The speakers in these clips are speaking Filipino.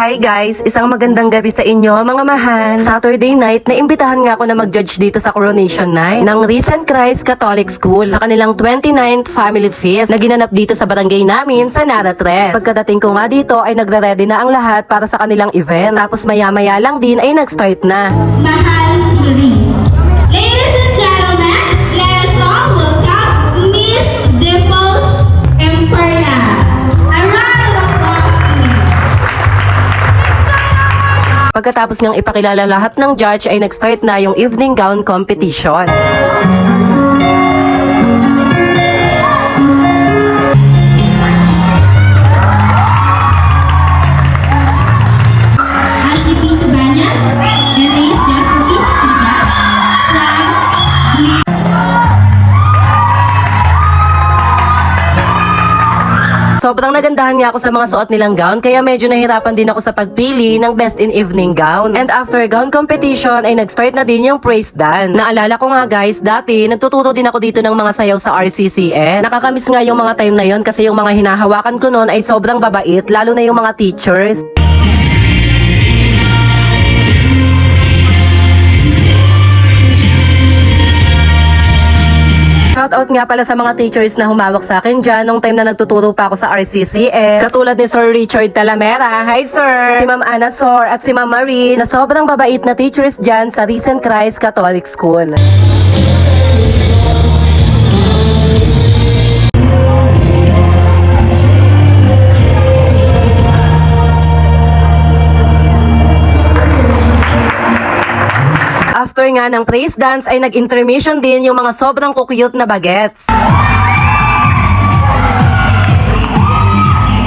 Hi guys! Isang magandang gabi sa inyo mga mahal. Saturday night, naimbitahan nga ako na mag-judge dito sa Coronation Night ng Recent Christ Catholic School sa kanilang 29th Family Feast na ginanap dito sa barangay namin sa Naratres. Pagkadating ko nga dito ay nagre-ready na ang lahat para sa kanilang event. Tapos maya-maya lang din ay nag-start na. Mahal series. Pagkatapos niyang ipakilala lahat ng judge ay nag-start na yung evening gown competition. Sobrang nagandahan nga ako sa mga suot nilang gown kaya medyo nahirapan din ako sa pagpili ng best in evening gown. And after gown competition ay nag-start na din yung praise dance. Naalala ko nga guys, dati nagtuturo din ako dito ng mga sayaw sa RCCS. Nakakamiss nga yung mga time na yon kasi yung mga hinahawakan ko noon ay sobrang babait lalo na yung mga teachers. Shoutout nga pala sa mga teachers na humawak sa akin dyan nung time na nagtuturo pa ako sa RCCS. Katulad ni Sir Richard Talamera. Hi sir! Si Ma'am Ana Sor at si Ma'am Marie na sobrang babait na teachers dyan sa Recent Christ Catholic School. After nga ng praise dance ay nag-intermission din yung mga sobrang kukuyot na bagets.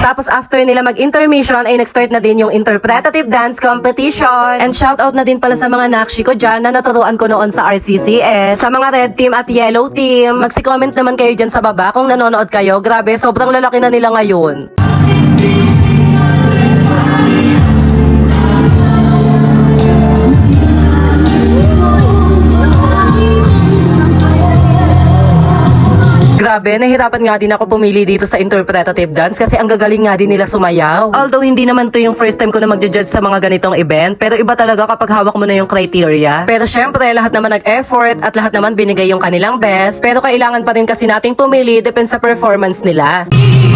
Tapos after nila mag-intermission ay nag-start na din yung interpretative dance competition. And shoutout na din pala sa mga nakshi ko dyan na naturuan ko noon sa RCCS. Sa mga red team at yellow team, magsi-comment naman kayo dyan sa baba kung nanonood kayo. Grabe, sobrang lalaki na nila ngayon. Grabe, nahirapan nga din ako pumili dito sa interpretative dance kasi ang gagaling nga din nila sumayaw. Although hindi naman to yung first time ko na magja-judge sa mga ganitong event, pero iba talaga kapag hawak mo na yung criteria. Pero syempre, lahat naman nag-effort at lahat naman binigay yung kanilang best, pero kailangan pa rin kasi nating pumili depende sa performance nila. After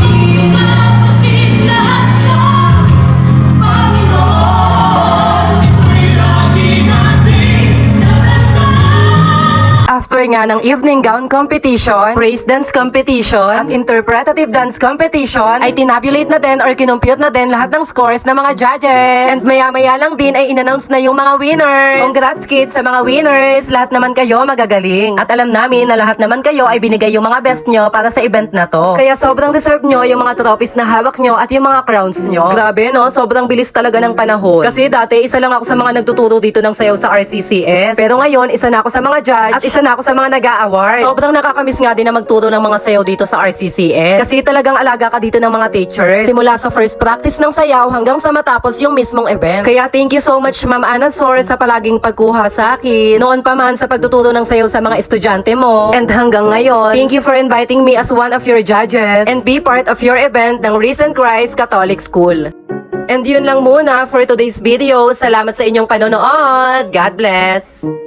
nga ng evening gown competition, praise dance competition, at interpretative dance competition, ay tinabulate na din or kinumpute na din lahat ng scores ng mga judges. And maya-maya lang din ay in-announce na yung mga winners. Congrats kids sa mga winners. Lahat naman kayo magagaling. At alam namin na lahat naman kayo ay binigay yung mga best nyo para sa event na to. Kaya sobrang deserve nyo yung mga trophies na hawak nyo at yung mga crowns nyo. Grabe no, sobrang bilis talaga ng panahon. Kasi dati isa lang ako sa mga nagtuturo dito ng sayaw sa RCCS. Pero ngayon, isa na ako sa mga judge at isa na ako sa mga nag-a-award. Sobrang nakakamiss nga din na magturo ng mga sayaw dito sa RCCS. Kasi talagang alaga ka dito ng mga teachers. Simula sa first practice ng sayaw hanggang sa matapos yung mismong event. Kaya thank you so much Ma'am Ana Sor sa palaging pagkuha sa akin. Noon pa man sa pagtuturo ng sayaw sa mga estudyante mo. And hanggang ngayon, thank you for inviting me as one of your judges and be part of your event ng Recent Christ Catholic School. And yun lang muna for today's video. Salamat sa inyong panonood. God bless!